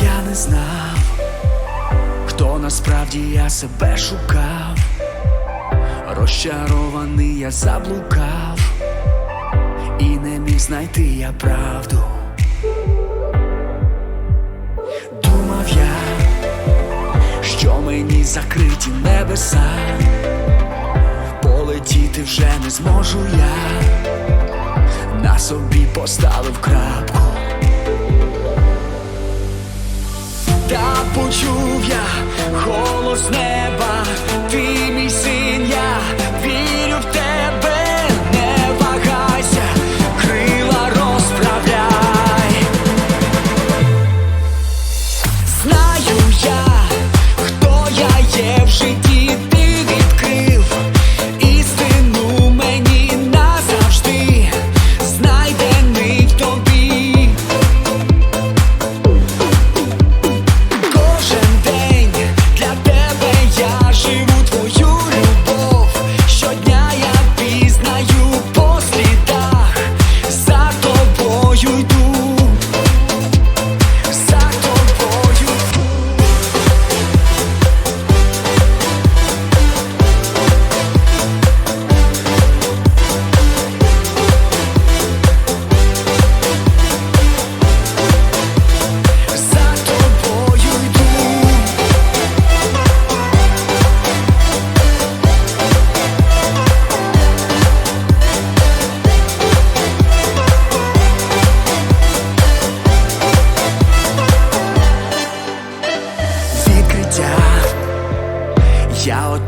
Я не знав, хто насправді я себе шукав, розчарований я заблукав, і не міг знайти я правду. Думав я, що мені закриті небеса, полетіти вже не зможу я, на собі поставив крапку. Почув я голос неба,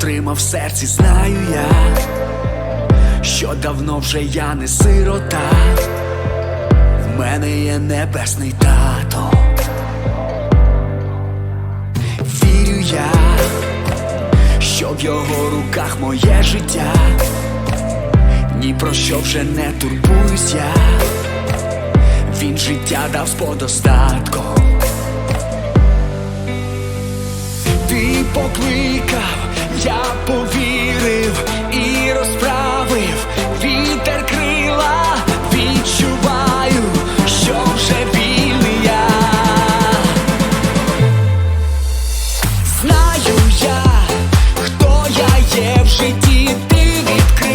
я отримав в серці, знаю я, що давно вже я не сирота, в мене є небесний тато. Вірю я, що в його руках моє життя, ні про що вже не турбуюсь я, він життя дав з подостатком. Ти покликав, я повірив і розправив вітер крила, відчуваю, що вже вільний я. Знаю я, хто я є в житті, ти відкрив